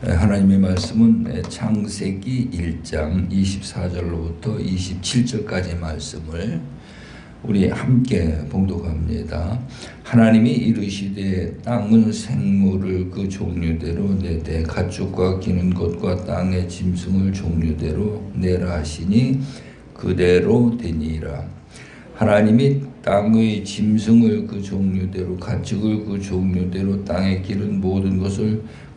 하나님의 말씀은 창세기 1장 24절로부터 27절까지 말씀을 우리 함께 봉독합니다. 하나님이 이르시되 땅은 생물을 그 종류대로 내되 가축과 기는 것과 땅의 짐승을 종류대로 내라 하시니 그대로 되니라. 하나님이 땅의 짐승을 그 종류대로 가축을 그 종류대로 땅에 기른 모든 것을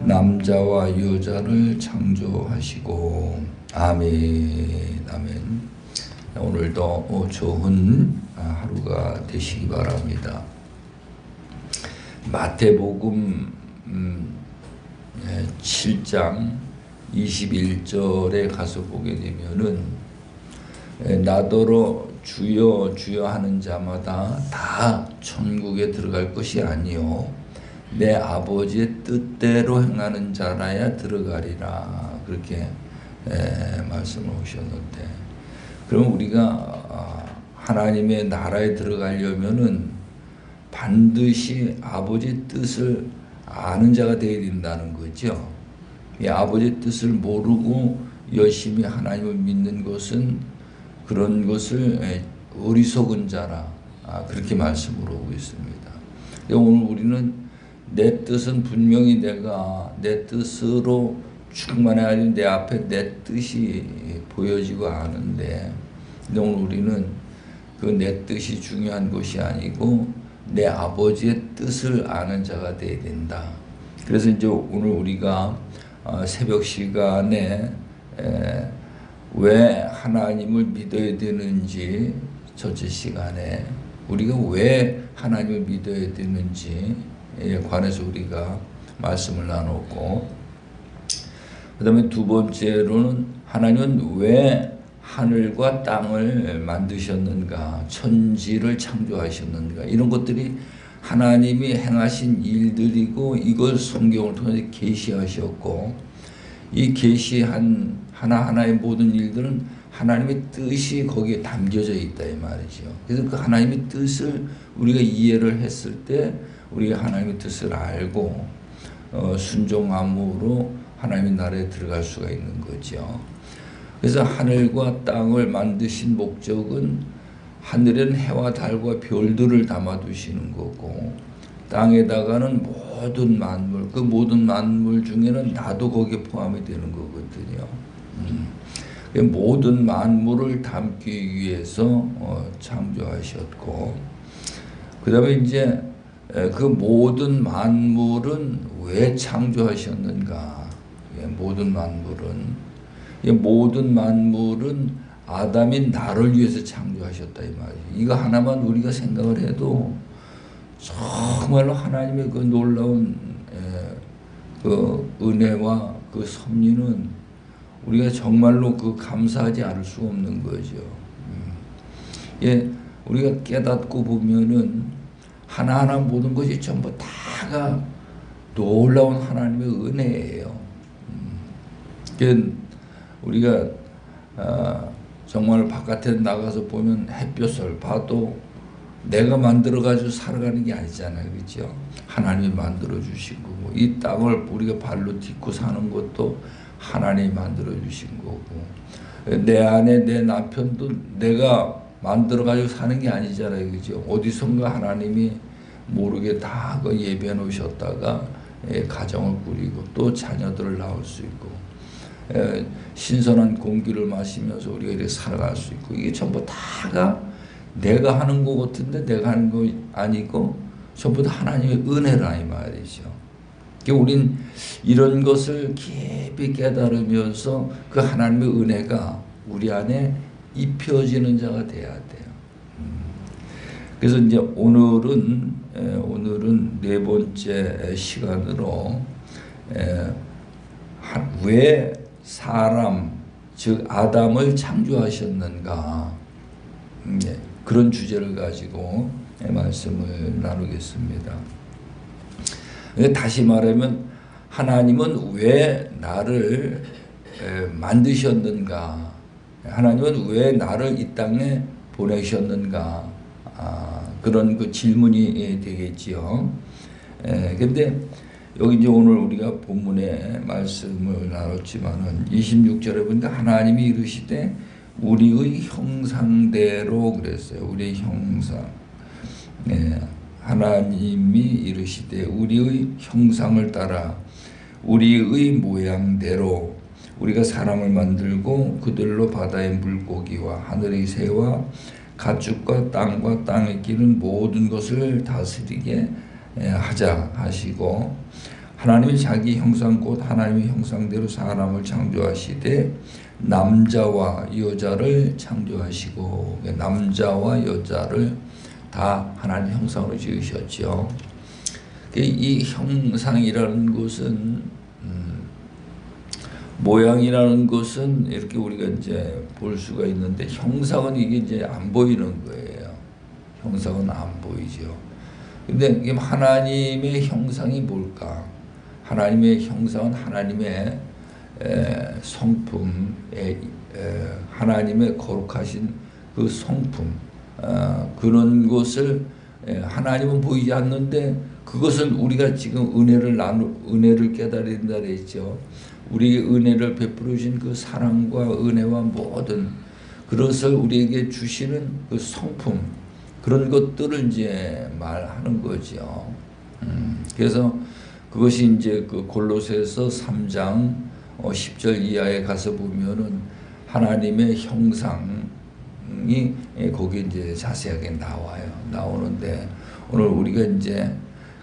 남자와 여자를 창조하시고. 아멘 아멘. 오늘도 좋은 하루가 되시기 바랍니다. 마태복음 7장 21절에 가서 보게 되면은 나더러 주여 주여 하는 자마다 다 천국에 들어갈 것이 아니요 내 아버지의 뜻대로 행하는 자라야 들어가리라 그렇게 말씀을 하셨는데 그럼 우리가 하나님의 나라에 들어가려면은 반드시 아버지 뜻을 아는 자가 되어야 된다는 거죠. 이 아버지 뜻을 모르고 열심히 하나님을 믿는 것은 그런 것을 어리석은 자라 아, 그렇게 말씀을 하고 있습니다. 오늘 우리는 내 뜻은 분명히 내가 내 뜻으로 충만해가지고 내 앞에 내 뜻이 보여지고 하는데 오늘 우리는 그 내 뜻이 중요한 것이 아니고 내 아버지의 뜻을 아는 자가 되어야 된다. 그래서 이제 오늘 우리가 새벽 시간에 왜 하나님을 믿어야 되는지 첫째 시간에 우리가 왜 하나님을 믿어야 되는지에 관해서 우리가 말씀을 나눴고 그 다음에 두 번째로는 하나님은 왜 하늘과 땅을 만드셨는가, 천지를 창조하셨는가, 이런 것들이 하나님이 행하신 일들이고 이걸 성경을 통해서 계시하셨고 이 계시한 하나하나의 모든 일들은 하나님의 뜻이 거기에 담겨져 있다 이 말이죠. 그래서 그 하나님의 뜻을 우리가 이해를 했을 때 우리가 하나님의 뜻을 알고 어, 순종함으로 하나님의 나라에 들어갈 수가 있는 거죠. 그래서 하늘과 땅을 만드신 목적은 하늘엔 해와 달과 별들을 담아두시는 거고 땅에다가는 모든 만물 그 모든 만물 중에는 나도 거기에 포함이 되는 거거든요. 음. 그 모든 만물을 담기 위해서 어, 창조하셨고 그 다음에 이제 그 모든 만물은 왜 창조하셨는가 예, 모든 만물은 모든 만물은 아담인 나를 위해서 창조하셨다 이 말이에요. 이거 하나만 우리가 생각을 해도 정말로 하나님의 그 놀라운 그 은혜와 그 섭리는 우리가 정말로 그 감사하지 않을 수 없는 거죠. 음. 예, 우리가 깨닫고 보면은 하나하나 모든 것이 전부 다가 놀라운 하나님의 은혜예요. 음. 우리가 어, 정말 바깥에 나가서 보면 햇볕을 봐도 내가 만들어 가지고 살아가는 게 아니잖아요, 그렇죠? 하나님이 만들어 주신 거고 이 땅을 우리가 발로 딛고 사는 것도 하나님이 만들어 주신 거고 내 안에 내 남편도 내가 만들어 가지고 사는 게 아니잖아요, 그렇죠? 어디선가 하나님이 모르게 다그 예배 놓으셨다가 예, 가정을 꾸리고 또 자녀들을 낳을 수 있고 신선한 공기를 마시면서 우리가 이렇게 살아갈 수 있고 이게 전부 다가 내가 하는 것 같은데 내가 하는 거 아니고 전부 다 하나님의 은혜라 이 말이죠. 그러니까 우린 이런 것을 깊이 깨달으면서 그 하나님의 은혜가 우리 안에 입혀지는 자가 돼야 돼요. 음. 그래서 이제 오늘은 오늘은 네 번째 시간으로 하- 왜 사람 즉 아담을 창조하셨는가 음, 예, 그런 주제를 가지고 예, 말씀을 나누겠습니다. 근데 다시 말하면 하나님은 왜 나를 에, 만드셨는가? 하나님은 왜 나를 이 땅에 보내셨는가? 아, 그런 그 질문이 예, 되겠지요. 에, 근데 여기 이제 오늘 우리가 본문에 말씀을 나눴지만은 26절에 보니까 하나님이 이르시되 우리의 형상대로 그랬어요. 우리의 형상. 네, 하나님이 이르시되 우리의 형상을 따라 우리의 모양대로 우리가 사람을 만들고 그들로 바다의 물고기와 하늘의 새와 가축과 땅과 땅에 기는 모든 것을 다스리게 예, 하자 하시고 하나님이 자기 형상 곧 하나님의 형상대로 사람을 창조하시되 남자와 여자를 창조하시고 남자와 여자를 다 하나님 형상으로 지으셨죠. 이 형상이라는 것은 음, 모양이라는 것은 이렇게 우리가 이제 볼 수가 있는데 형상은 이게 이제 안 보이는 거예요. 형상은 안 보이죠. 근데 하나님의 형상이 뭘까? 하나님의 형상은 하나님의 에, 성품, 하나님의 거룩하신 그 성품 어, 그런 것을 에, 하나님은 보이지 않는데 그것을 우리가 지금 은혜를 나누 은혜를 깨달은다 그랬죠. 우리 은혜를 베풀어 주신 그 사랑과 은혜와 모든 그것을 우리에게 주시는 그 성품 그런 것들을 이제 말하는 거죠. 음, 그래서 그것이 이제 그 골로새서 3장 어, 10절 이하에 가서 보면은 하나님의 형상 이 예, 거기 이제 자세하게 나와요. 나오는데 오늘 우리가 이제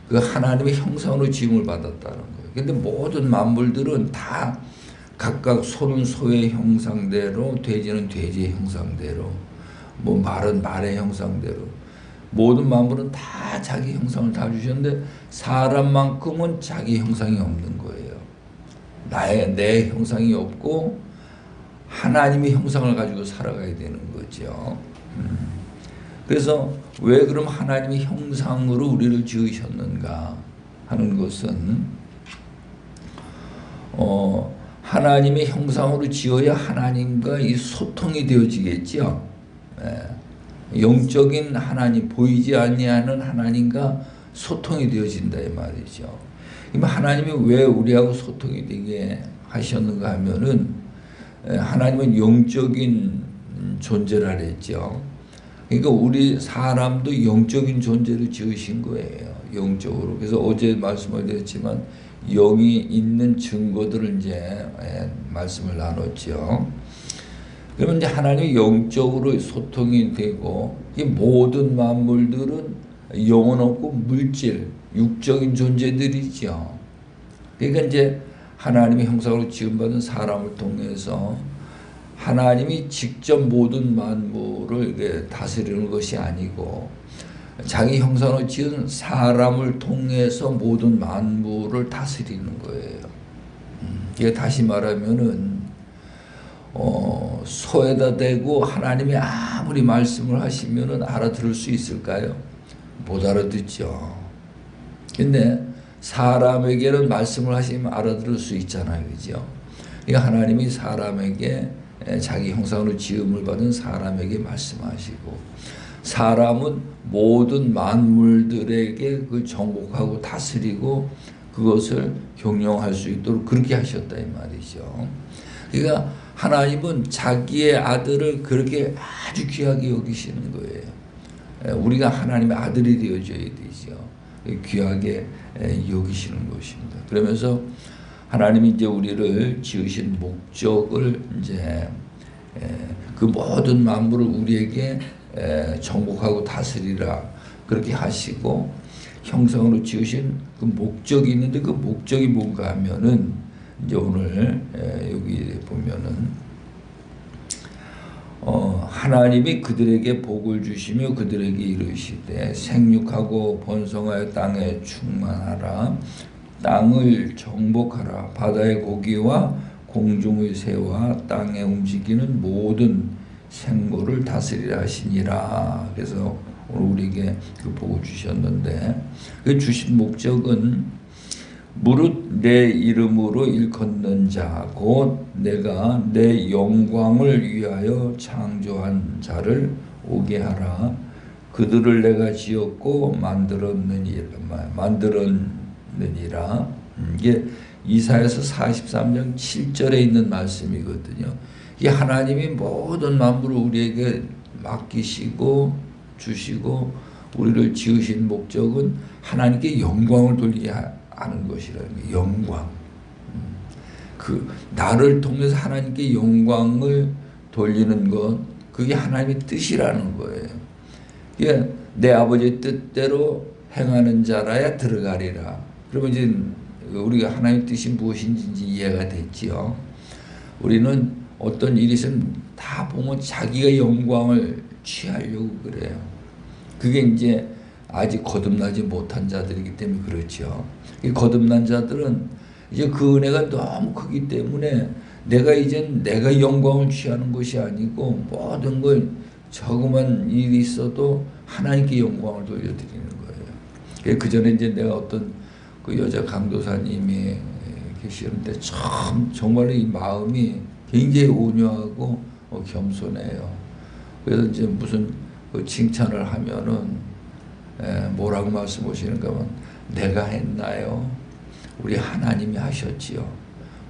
그 하나님의 형상으로 지음을 받았다는 거예요. 근데 모든 만물들은 다 각각 소는 소의 형상대로, 돼지는 돼지의 형상대로, 뭐 말은 말의 형상대로, 모든 만물은 다 자기 형상을 다 주셨는데 사람만큼은 자기 형상이 없는 거예요. 나의 내 형상이 없고 하나님의 형상을 가지고 살아가야 되는 거죠. 음. 그래서 왜 그럼 하나님의 형상으로 우리를 지으셨는가 하는 것은 어 하나님의 형상으로 지어야 하나님과 이 소통이 되어지겠죠. 예. 영적인 하나님 보이지 아니하는 하나님과 소통이 되어진다 이 말이죠. 그럼 하나님이 왜 우리하고 소통이 되게 하셨는가 하면은 예, 하나님은 영적인 존재라 그랬죠. 그러니까 우리 사람도 영적인 존재로 지으신 거예요. 영적으로. 그래서 어제 말씀을 드렸지만 영이 있는 증거들을 이제 예, 말씀을 나눴죠. 그러면 이제 하나님이 영적으로 소통이 되고 이 모든 만물들은 영혼 없고 물질, 육적인 존재들이죠. 그러니까 이제 하나님의 형상으로 지음받은 사람을 통해서 하나님이 직접 모든 만물을 다스리는 것이 아니고 자기 형상으로 지은 사람을 통해서 모든 만물을 다스리는 거예요. 음, 이게 다시 말하면은 어, 소에다 대고 하나님이 아무리 말씀을 하시면은 알아들을 수 있을까요? 못 알아듣죠. 근데 사람에게는 말씀을 하시면 알아들을 수 있잖아요. 그죠? 그러니까 하나님이 사람에게 자기 형상으로 지음을 받은 사람에게 말씀하시고 사람은 모든 만물들에게 그 정복하고 다스리고 그것을 경영할 수 있도록 그렇게 하셨다 이 말이죠. 그러니까 하나님은 자기의 아들을 그렇게 아주 귀하게 여기시는 거예요. 우리가 하나님의 아들이 되어줘야 되죠. 귀하게 여기시는 것입니다. 그러면서 하나님이 이제 우리를 지으신 목적을 이제 그 모든 만물을 우리에게 정복하고 다스리라 그렇게 하시고 형상으로 지으신 그 목적이 있는데 그 목적이 뭔가 하면은 이제 오늘 여기 보면은 어, 하나님이 그들에게 복을 주시며 그들에게 이르시되 생육하고 번성하여 땅에 충만하라 땅을 정복하라 바다의 고기와 공중의 새와 땅에 움직이는 모든 생물을 다스리라 하시니라. 그래서 오늘 우리에게 그 보고 주셨는데 그 주신 목적은 무릇 내 이름으로 일컫는 자 곧 내가 내 영광을 위하여 창조한 자를 오게 하라. 그들을 내가 지었고 만들었느니라 만들었느니라. 음, 이게 이사야서 43장 7절에 있는 말씀이거든요. 이 하나님이 모든 만물을 우리에게 맡기시고 주시고 우리를 지으신 목적은 하나님께 영광을 돌리게 하는 것이라는 거예요. 영광. 음. 그 나를 통해서 하나님께 영광을 돌리는 것 그게 하나님의 뜻이라는 거예요. 이게 내 아버지의 뜻대로 행하는 자라야 들어가리라. 그러면 이제 우리가 하나님의 뜻이 무엇인지 이해가 됐지요. 우리는 어떤 일이 있으면 다 보면 자기가 영광을 취하려고 그래요. 그게 이제 아직 거듭나지 못한 자들이기 때문에 그렇죠. 이 거듭난 자들은 이제 그 은혜가 너무 크기 때문에 내가 이젠 내가 영광을 취하는 것이 아니고 모든 걸 조그만 일이 있어도 하나님께 영광을 돌려드리는 거예요. 그 전에 이제 내가 어떤 그 여자 강도사님이 계시는데 참 정말 이 마음이 굉장히 온유하고 어, 겸손해요. 그래서 이제 무슨 그 칭찬을 하면은 뭐라고 말씀하시는가 하면 내가 했나요? 우리 하나님이 하셨지요.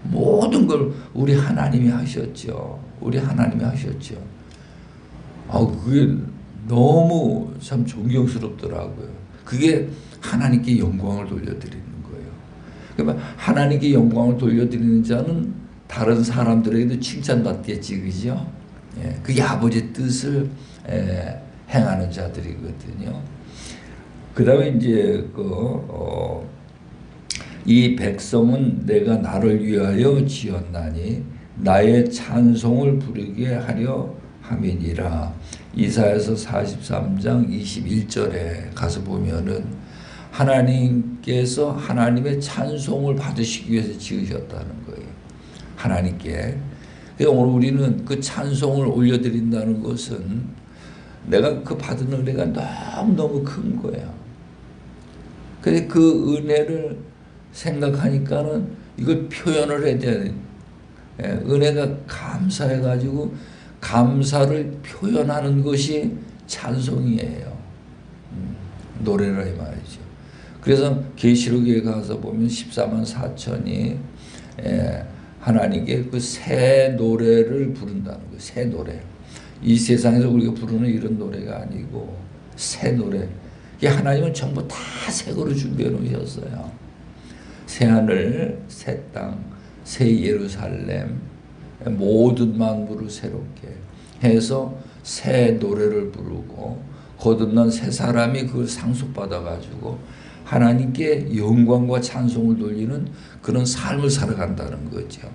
모든 걸 우리 하나님이 하셨죠. 우리 하나님이 하셨죠. 아, 그게 너무 참 존경스럽더라고요. 그게 하나님께 영광을 돌려드리는 거예요. 그러면 하나님께 영광을 돌려드리는 자는 다른 사람들에게도 칭찬받겠지, 그죠? 예, 그게 아버지 뜻을 예, 행하는 자들이거든요. 그 다음에 이제 그, 어, 이 백성은 내가 나를 위하여 지었나니 나의 찬송을 부르게 하려 함이니라. 이사야서 43장 21절에 가서 보면은 하나님께서 하나님의 찬송을 받으시기 위해서 지으셨다는 거예요. 하나님께. 그래서 오늘 우리는 그 찬송을 올려드린다는 것은 내가 그 받은 은혜가 너무너무 큰 거예요. 그래 그 은혜를 생각하니까는 이걸 표현을 해야 돼. 예, 은혜가 감사해가지고 감사를 표현하는 것이 찬송이에요. 음, 노래라 이 말이죠. 그래서 계시록에 가서 보면 14만 4천이 예, 하나님께 그 새 노래를 부른다는 거예요. 새 노래. 이 세상에서 우리가 부르는 이런 노래가 아니고 새 노래. 이 하나님은 전부 다새 거로 준비해 놓으셨어요. 새 하늘, 새 땅, 새 예루살렘, 모든 만물을 새롭게 해서 새 노래를 부르고 거듭난 새 사람이 그걸 상속받아 가지고 하나님께 영광과 찬송을 돌리는 그런 삶을 살아간다는 거죠.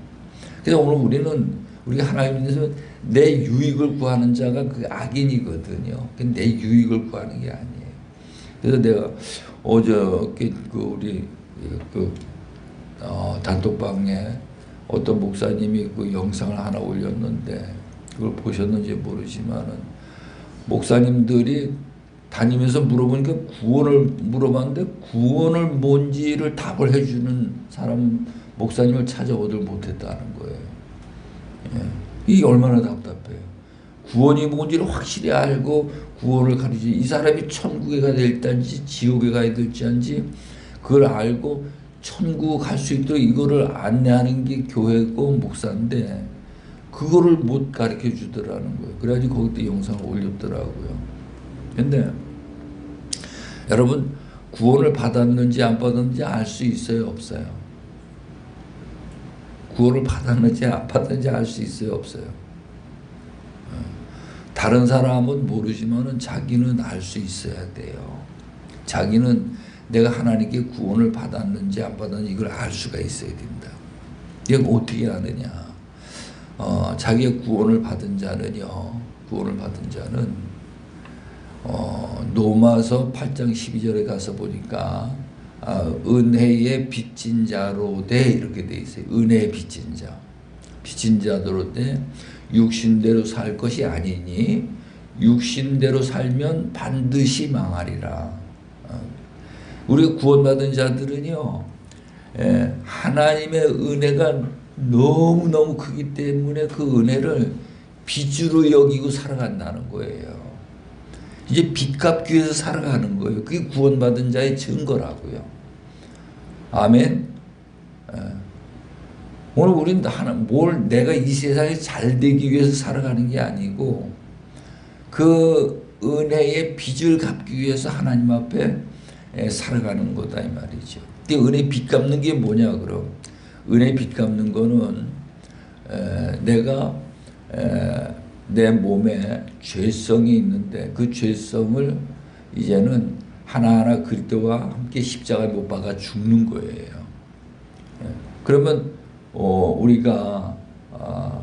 그래서 오늘 우리는 우리가 하나님께서 내 유익을 구하는 자가 그 악인이거든요. 내 유익을 구하는 게 아니에요. 그래서 내가 어저께 그 우리 그 어, 단톡방에 어떤 목사님이 그 영상을 하나 올렸는데 그걸 보셨는지 모르지만은 목사님들이 다니면서 물어보니까 구원을 물어봤는데 구원을 뭔지를 답을 해주는 사람 목사님을 찾아오들 못했다는 거예요. 예. 이게 얼마나 답답해요. 구원이 뭔지를 확실히 알고 구원을 가르치 이 사람이 천국에 가야 될지 지옥에 가야 될지 그걸 알고 천국 갈 수 있도록 이거를 안내하는 게 교회고 목사인데 그거를 못 가르쳐 주더라는 거예요. 그래가지고 거기도 영상을 올렸더라고요. 근데 여러분 구원을 받았는지 안 받았는지 알 수 있어요, 없어요? 구원을 받았는지 안 받았는지 알 수 있어요, 없어요? 어. 다른 사람은 모르지만은 자기는 알 수 있어야 돼요. 자기는 내가 하나님께 구원을 받았는지 안 받았는지 이걸 알 수가 있어야 된다. 이거 어떻게 아느냐? 어, 자기의 구원을 받은 자는요, 구원을 받은 자는 어, 노마서 8장 12절에 가서 보니까 아, 은혜의 빚진 자로 돼 이렇게 돼 있어요. 은혜의 빚진 자. 빚진 자로 돼 육신대로 살 것이 아니니 육신대로 살면 반드시 망하리라. 어. 우리 구원받은 자들은요, 예, 하나님의 은혜가 너무너무 크기 때문에 그 은혜를 빚으로 여기고 살아간다는 거예요. 이제 빚 갚기 위해서 살아가는 거예요. 그게 구원받은 자의 증거라고요. 아멘. 예. 오늘 우리는 하나 뭘 내가 이 세상에 잘 되기 위해서 살아가는 게 아니고 그 은혜의 빚을 갚기 위해서 하나님 앞에 예, 살아가는 거다 이 말이죠. 근데 은혜 빚 갚는 게 뭐냐 그럼? 은혜 빚 갚는 거는 에, 내가 에, 내 몸에 죄성이 있는데 그 죄성을 이제는 하나하나 그리스도와 함께 십자가에 못 박아 죽는 거예요. 예. 그러면 어, 우리가 아,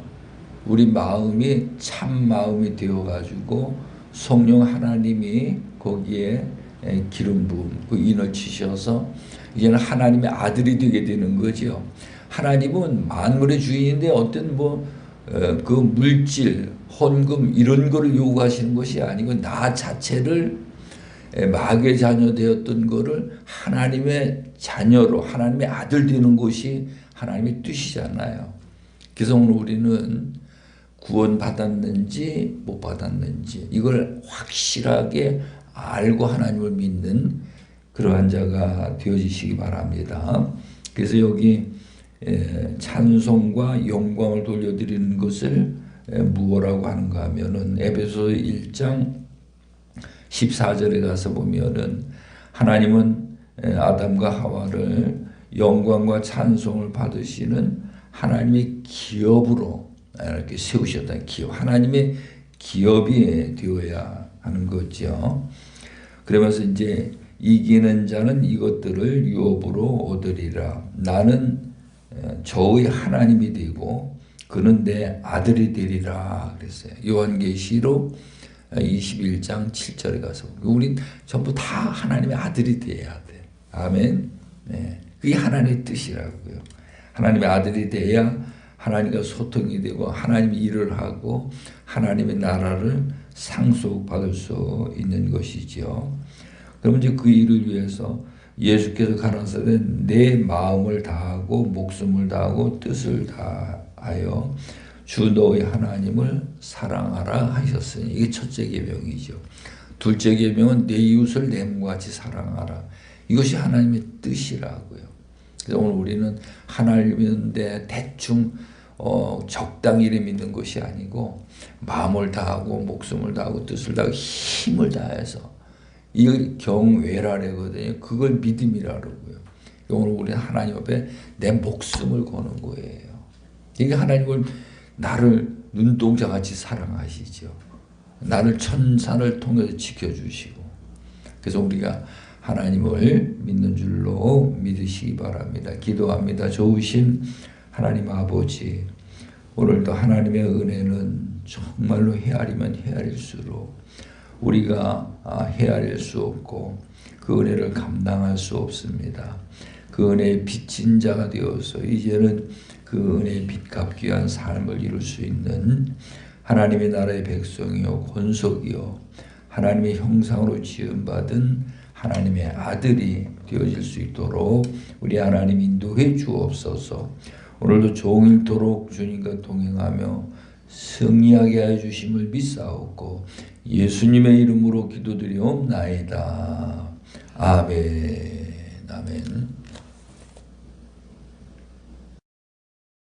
우리 마음이 참 마음이 되어 가지고 성령 하나님이 거기에 에, 기름 부음 그 인을 치셔서 이제는 하나님의 아들이 되게 되는 거죠. 하나님은 만물의 주인인데 어떤 뭐 그 물질, 헌금 이런 거를 요구하시는 것이 아니고 나 자체를 마귀의 자녀 되었던 거를 하나님의 자녀로 하나님의 아들 되는 것이 하나님의 뜻이잖아요. 그래서 오늘 우리는 구원 받았는지 못 받았는지 이걸 확실하게 알고 하나님을 믿는 그러한 자가 되어지시기 바랍니다. 그래서 여기 찬송과 영광을 돌려드리는 것을 무엇라고 하는가 하면은 에베소 1장 14절에 가서 보면은 하나님은 아담과 하와를 영광과 찬송을 받으시는 하나님의 기업으로 이렇게 세우셨다. 기업. 하나님의 기업이 되어야 하는 거죠. 그러면서 이제 이기는 자는 이것들을 유업으로 얻으리라. 나는 저의 하나님이 되고 그는 내 아들이 되리라 그랬어요. 요한계시록 21장 7절에 가서 우린 전부 다 하나님의 아들이 돼야 돼. 아멘. 네. 그게 하나님의 뜻이라고요. 하나님의 아들이 돼야 하나님과 소통이 되고 하나님 일을 하고 하나님의 나라를 상속받을 수 있는 것이지요. 그러면 이제 그 일을 위해서 예수께서 가라사대 내 마음을 다하고 목숨을 다하고 뜻을 다하여 주 너의 하나님을 사랑하라 하셨으니 이게 첫째 계명이죠. 둘째 계명은 내 이웃을 내 몸과 같이 사랑하라. 이것이 하나님의 뜻이라고요. 그래서 오늘 우리는 하나님을 믿는데 대충 어, 적당히 믿는 것이 아니고 마음을 다하고 목숨을 다하고 뜻을 다하고 힘을 다해서 이걸 경외라거든요. 그걸 믿음이라고요. 오늘 우리 하나님 앞에 내 목숨을 거는 거예요. 이게 하나님을 나를 눈동자 같이 사랑하시죠. 나를 천산을 통해서 지켜주시고 그래서 우리가 하나님을 믿는 줄로 믿으시기 바랍니다. 기도합니다. 좋으신 하나님 아버지 오늘도 하나님의 은혜는 정말로 헤아리면 헤아릴수록 우리가 아, 헤아릴 수 없고 그 은혜를 감당할 수 없습니다. 그 은혜의 빚진 자가 되어서 이제는 그 은혜의 빚 갚기 위한 삶을 이룰 수 있는 하나님의 나라의 백성이요 권속이요 하나님의 형상으로 지음받은 하나님의 아들이 되어질 수 있도록 우리 하나님 인도해 주옵소서. 오늘도 종일토록 주님과 동행하며 승리하게 해 주심을 믿사옵고 예수님의 이름으로 기도드리옵나이다. 아멘.